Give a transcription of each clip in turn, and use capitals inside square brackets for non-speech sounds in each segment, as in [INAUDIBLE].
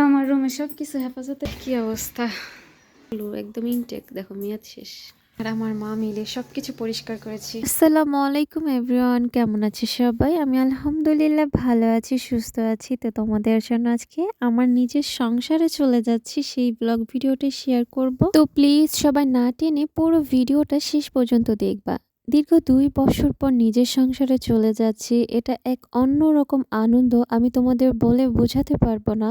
আল্লাহ আমার রুমে সব কিছু হেফাজতের কি অবস্থা? একদম ইনটেক দেখো মেয়াদ শেষ। আর আমার মা মিলে সব কিছু পরিষ্কার করেছি। আসসালামু আলাইকুম এভরিওয়ান কেমন আছে সবাই? আমি আলহামদুলিল্লাহ ভালো আছি সুস্থ আছি। তো তোমাদের জন্য আজকে আমার নিজের সংসারে চলে যাচ্ছি সেই ব্লগ ভিডিওটা শেয়ার করব। তো প্লিজ সবাই না টেনে পুরো ভিডিওটা শেষ পর্যন্ত দেখবা। দীর্ঘ দুই বছর পর নিজের সংসারে চলে যাচ্ছি, এটা এক অন্যরকম আনন্দ, আমি তোমাদের বলে বোঝাতে পারব না।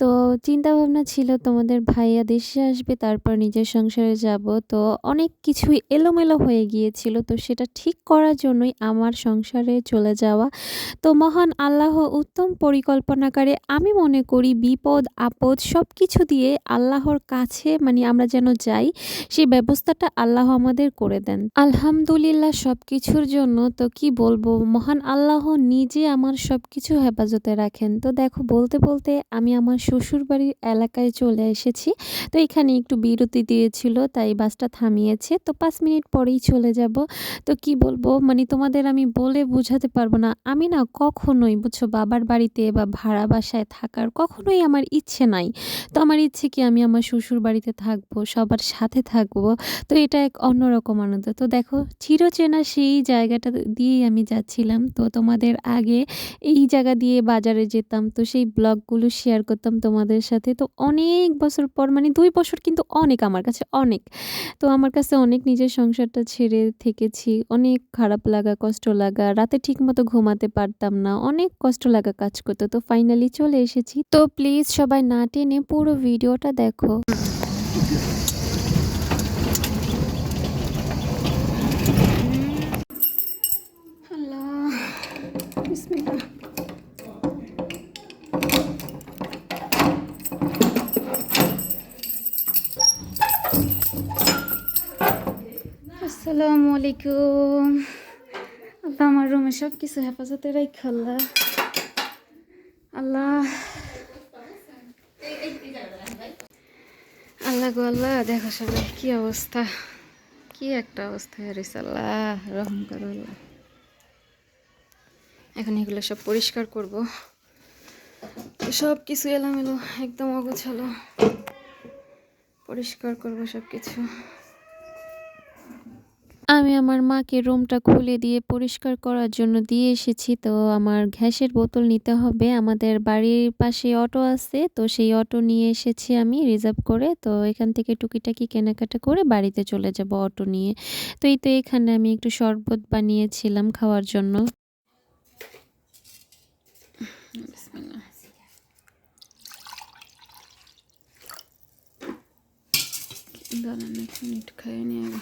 তো চিন্তা ভাবনা ছিল তোমাদের ভাইয়া দেশে আসবে, তারপর নিজের সংসারে যাব, তো অনেক কিছুই এলোমেলো হয়ে গিয়েছিল, তো সেটা ঠিক করার জন্যই আমার সংসারে চলে যাওয়া। তো মহান আল্লাহ উত্তম পরিকল্পনাকারে, আমি মনে করি বিপদ, আপদ সব কিছু দিয়ে আল্লাহর কাছে মানে আমরা যেন যাই সেই ব্যবস্থাটা আল্লাহ আমাদের করে দেন। আলহামদুলিল্লাহ সব কিছুর জন্য, তো কি বলব? মহান আল্লাহ নিজে আমার সব কিছু হেফাজতে রাখেন। তো দেখো, বলতে বলতে আমি আমার শ্বশুর বাড়ির এলাকায় চলে এসেছি। তো এখানে একটু বিরতি দিয়েছিল, তাই বাসটা থামিয়েছে। তো পাঁচ মিনিট পরেই চলে যাব। তো কি বলব? মানে তোমাদের আমি বলে বোঝাতে পারব না। আমি না কখনোই, বুঝছ, বাবার বাড়িতে বা ভাড়া বাসায় থাকার কখনোই আমার ইচ্ছে নাই। তো আমার ইচ্ছে কি আমি আমার শ্বশুর বাড়িতে থাকব, সবার সাথে থাকব? তো এটা এক অন্যরকম আনন্দ। তো দেখো চিরচেনা সেই জায়গাটা দিয়েই আমি যাচ্ছিলাম। তো তোমাদের আগে এই জায়গা দিয়ে বাজারে যেতাম, তো সেই ব্লগগুলো শেয়ার করতাম তোমাদের সাথে। তো অনেক বছর পর মানে দুই বছর কিন্তু অনেক আমার কাছে, অনেক। তো আমার কাছে অনেক নিজের সংসারটা ছেড়ে থেকেছি। অনেক খারাপ লাগা, কষ্ট লাগা, রাতে ঠিক মতো ঘুমাতে পারতাম না, অনেক কষ্ট লাগা কাজ করতো। তো ফাইনালি চলে এসেছি। তো প্লিজ সবাই না টেনে পুরো ভিডিওটা দেখো আল্লাহ বিসমিল্লাহ আসসালামু আলাইকুম। আল্লাহ আমার রুমে সব কিছু হেফাজতে রাখা আল্লাহ। আল্লাহ। আল্লাহ গো, আল্লাহ, দেখো সবাই কি অবস্থা। কি একটা অবস্থা হারিস আল্লাহ, রহম করো, আল্লাহ। এখন এগুলো সব পরিষ্কার করব। সব কিছু এলোমেলো, একদম অগোছালো। পরিষ্কার করব সব কিছু আমি আমার মাকে রুমটা খুলে দিয়ে পরিষ্কার করার জন্য দিয়ে এসেছি, তো আমার গ্যাসের বোতল নিতে হবে। আমাদের বাড়ির পাশে অটো আছে, তো সেই অটো নিয়ে এসেছি আমি রিজার্ভ করে। তো এখান থেকে টুকিটাকি কেনাকাটা করে বাড়িতে চলে যাব অটো নিয়ে। তো এই তো এখানে আমি একটু শরবত বানিয়েছিলাম খাওয়ার জন্য। বিসমিল্লাহ। দাঁড়ান এক মিনিট খাইয়ে নিয়ে আগে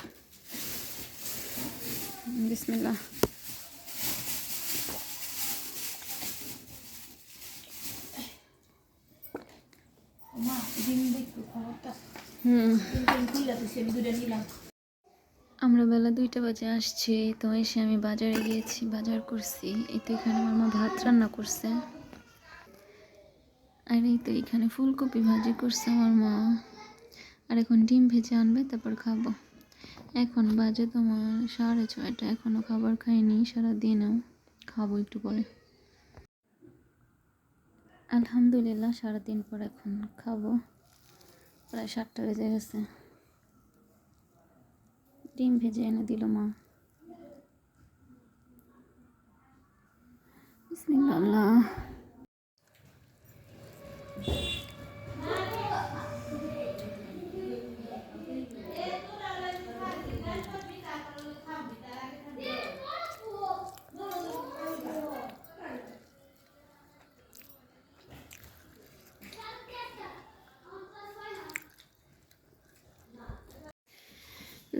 আমরা বেলা দুইটা বাজে আসছি তো এসে আমি বাজারে গিয়েছি বাজার করছি। এই তো এখানে আমার মা ভাত রান্না করছে। আর এই তো এখানে ফুলকপি ভাজি করছে আমার মা। আর এখন ডিম ভেজে আনবে, তারপর খাব। এখন বাজে তোমার সাড়ে ছয়টা এখনও খাবার খাইনি সারাদিনও খাব একটু পরে। আলহামদুলিল্লাহ, সারাদিন পর এখন খাব। প্রায় সাতটা বেজে গেছে। ডিম ভেজে এনে দিল মা। বিসমিল্লাহ।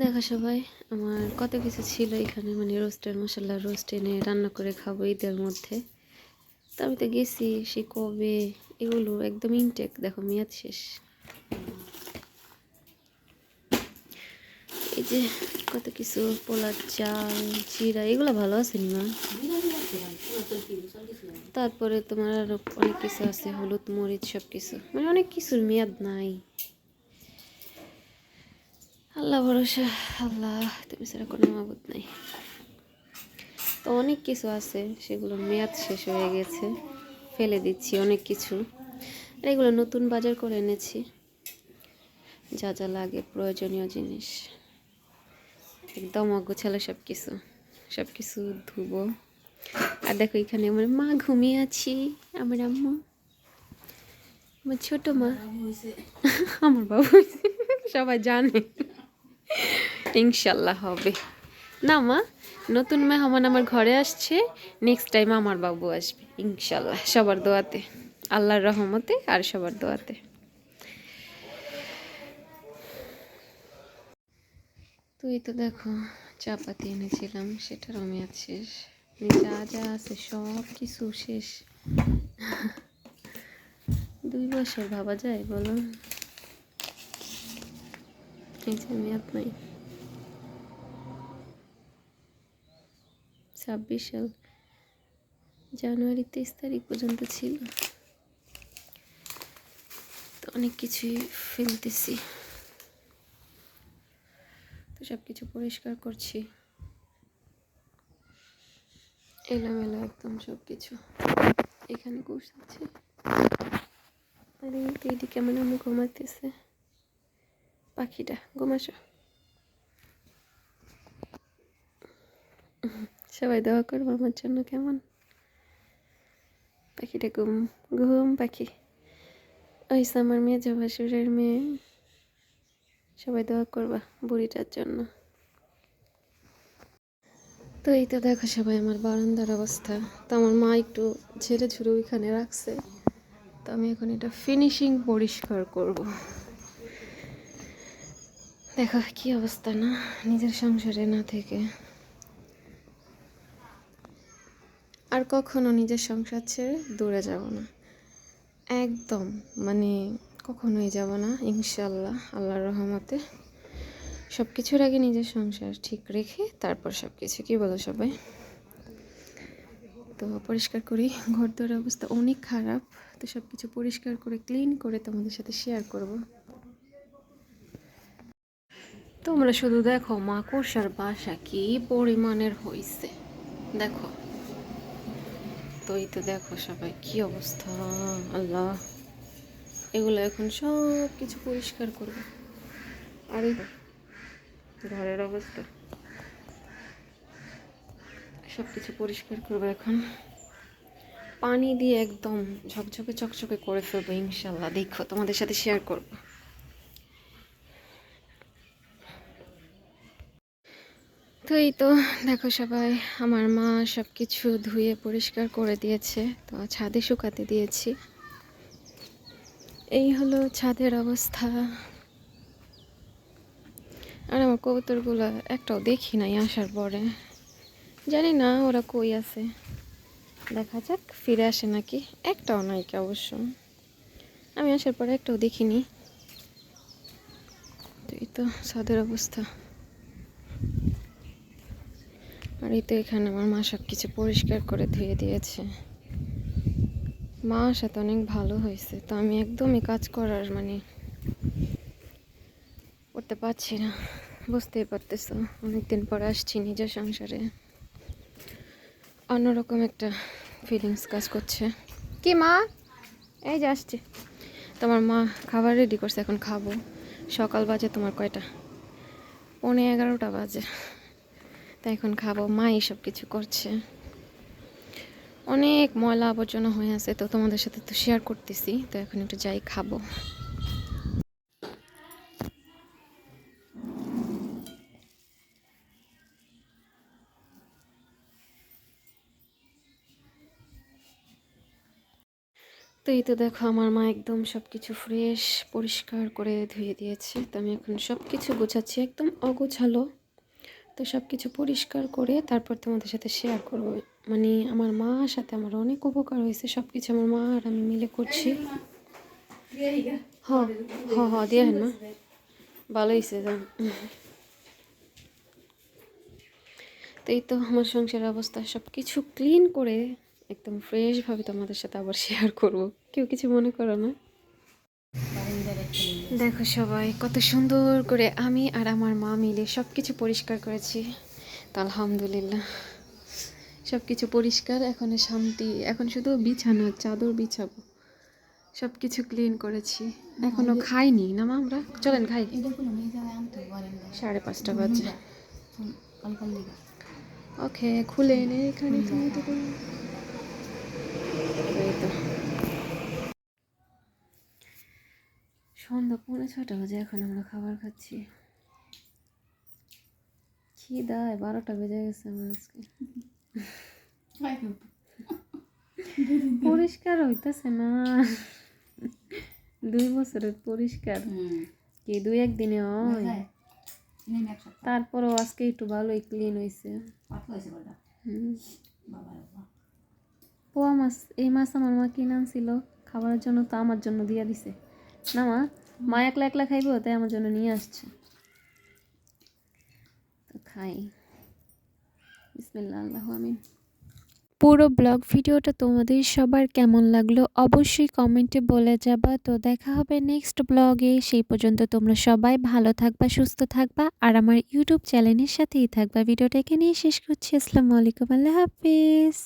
দেখো সবাই, আমার কত কিছু ছিল এখানে মানে রোস্টের মশলা রোস্ট এনে রান্না করে খাব ঈদের মধ্যে। তো আমি তো গেছি, সে কবে, এগুলো একদম ইনটেক দেখো মেয়াদ শেষ। এই যে কত কিছু, পোলার চাল, জিরা, এগুলো ভালো আছে না তারপরে তোমার আরও অনেক কিছু আছে, হলুদ, মরিচ সব কিছু মানে অনেক কিছুর মেয়াদ নাই। আল্লাহ ভরসা আল্লাহ তুমি ছাড়া কোনো মাবুদ নাই। তো অনেক কিছু আছে সেগুলোর মেয়াদ শেষ হয়ে গেছে ফেলে দিচ্ছি অনেক কিছু। আর এগুলো নতুন বাজার করে এনেছি। যা যা লাগে প্রয়োজনীয় জিনিস। একদম অগোছালো সব কিছু সব কিছু ধুবো। আর দেখো এখানে আমার মা ঘুমিয়ে আছি আমার আম্মু। আমার ছোট মা। আমার বাবু [LAUGHS] সবাই জানে। ইনশাল্লাহ হবে। না মা, নতুন মেহমান আমার ঘরে আসছে নেক্সট টাইম আমার বাবু আসবে, ইনশাল্লাহ, সবার দোয়াতে, আল্লাহর রহমতে আর সবার দোয়াতে। তুই তো দেখো, চা পাতি এনেছিলাম, সেটার আমি আছে যা যা আছে সব কিছু শেষ। দুই বছর ভাবা যায়, বলো। মেয়াদ ছাব্বিশ সাল জানুয়ারি তেইশ তারিখ পর্যন্ত ছিল। তো অনেক কিছুই ফেলতেছি। তো সব কিছু পরিষ্কার করছি। এলোমেলো একদম সব কিছু এখানে বসাচ্ছে আর এই তো এইদিকে আমার আম্মু ঘুমাতেছে পাখিটা, ঘুমাসো। সবাই দোয়া করব আমার জন্য, কেমন? পাখিটা ঘুম ঘুম পাখি। ওই আমার মেয়ে জবাসুরের মেয়ে। সবাই দোয়া করবা বুড়িটার জন্য। তো এই তো দেখো সবাই আমার বারান্দার অবস্থা। তো আমার মা একটু ঝেড়ে ঝুড়ে ওইখানে রাখছে। তো আমি এখন এটা ফিনিশিং পরিষ্কার করব। দেখো কি অবস্থা না নিজের সংসারে না থেকে আর কখনো নিজের সংসার ছেড়ে দূরে যাব না একদম মানে কখনোই যাব না ইনশাল্লাহ আল্লাহর রহমতে সব কিছুর আগে নিজের সংসার ঠিক রেখে তারপর সব কিছু কী বলো সবাই তো পরিষ্কার করি ঘর দোর অবস্থা অনেক খারাপ তো সব কিছু পরিষ্কার করে ক্লিন করে তোমাদের সাথে শেয়ার করব তোমরা শুধু দেখো মাকড়সার বাসা কি পরিমাণের হয়েছে দেখো। তো এই তো দেখো সবাই কি অবস্থা, আল্লাহ। এগুলো এখন সব কিছু পরিষ্কার করব। আর ঘরের অবস্থা। সব কিছু পরিষ্কার করব এখন। পানি দিয়ে একদম ঝকঝকে চকচকে করে ফেলব ইনশাল্লাহ। দেখো, তোমাদের সাথে শেয়ার করব। তো এই তো, দেখো সবাই, আমার মা সব কিছু ধুয়ে পরিষ্কার করে দিয়েছে, তো ছাদে শুকাতে দিয়েছি। এই হলো ছাদের অবস্থা। আর আমার কবুতরগুলো একটাও দেখি নাই আসার পরে। জানি না ওরা কই আছে। দেখা যাক, ফিরে আসে নাকি? একটাও নাই কি অবশ্য। আমি আসার পরে একটাও দেখিনি। তো এই তো, ছাদের অবস্থা। আর এই তো এখানে আমার মা সব কিছু পরিষ্কার করে ধুয়ে দিয়েছে। মা সাথে অনেক ভালো হয়েছে, তো আমি একদমই কাজ করার মানে করতে পারছি না। বুঝতেই পারতেছো, অনেকদিন পর আসছি নিজের সংসারে। অন্যরকম একটা ফিলিংস কাজ করছে। কি মা? এই যে আসছে। তোমার মা খাবার রেডি করছে, এখন খাব। সকাল বাজে তোমার কয়টা? পৌনে এগারোটা বাজে। তাই এখন খাব। মা সব কিছু করছে। অনেক ময়লা আবর্জনা হয়ে আছে, তো তোমাদের সাথে তো শেয়ার করতেছি, তো এখন একটু যাই খাব। তো এই তো দেখো, আমার মা একদম সব কিছু ফ্রেশ পরিষ্কার করে ধুয়ে দিয়েছে, তো আমি এখন সব কিছু গোছাচ্ছি, একদম অগোছালো। তো সব কিছু পরিষ্কার করে তারপর তোমাদের সাথে শেয়ার করব। মানে আমার মার সাথে আমার অনেক উপকার হয়েছে সব কিছু আমার মা আর আমি মিলে করছি। হ হ দিয়ে মা। ভালো হয়েছে তো এই তো আমার সংসারের অবস্থা সব কিছু ক্লিন করে একদম ফ্রেশভাবে তোমাদের সাথে আবার শেয়ার করব। কেউ কিছু মনে করো না। দেখো সবাই কত সুন্দর করে আমি আর আমার মা মিলে সব কিছু পরিষ্কার করেছি। তো আলহামদুলিল্লাহ। সব কিছু পরিষ্কার এখন শান্তি এখন শুধু বিছানা চাদর বিছাবো। সব কিছু ক্লিন করেছি। এখনও খাইনি না মা আমরা? চলেন খাই। সাড়ে পাঁচটা বাজে। ওকে খুলে এনে এখানে। দিয়ে দেবো এই তো সন্ধ্যা পৌনে ছটা বাজে, এখন আমরা খাবার খাচ্ছি। খিদায় বারোটা বেজে গেছে আমার আজকে। পরিষ্কার হইতেছে না। দুই বছরের পরিষ্কার। কি দুই একদিনে হয়? তারপরেও আজকে একটু ভালোই ক্লিন হয়েছে পোয়া মাছ, এই মাছ আমার মা কিনে খাবারের জন্য তো আমার জন্য দিয়ে দিছে। না মা? মা একলা একলা খাইবো, তাই আমার জন্য নিয়ে আসছে। খাই। পুরো ব্লগ ভিডিওটা তোমাদের সবার কেমন লাগল অবশ্যই কমেন্টে বলে যাবা। তো দেখা হবে নেক্সট ব্লগে। সেই পর্যন্ত তোমরা সবাই ভালো থাকবা, সুস্থ থাকবা, আর আমার ইউটিউব চ্যানেলের সাথেই থাকবা। ভিডিওটা এখানেই শেষ করছি। আসসালামু আলাইকুম, আল্লাহ হাফিজ।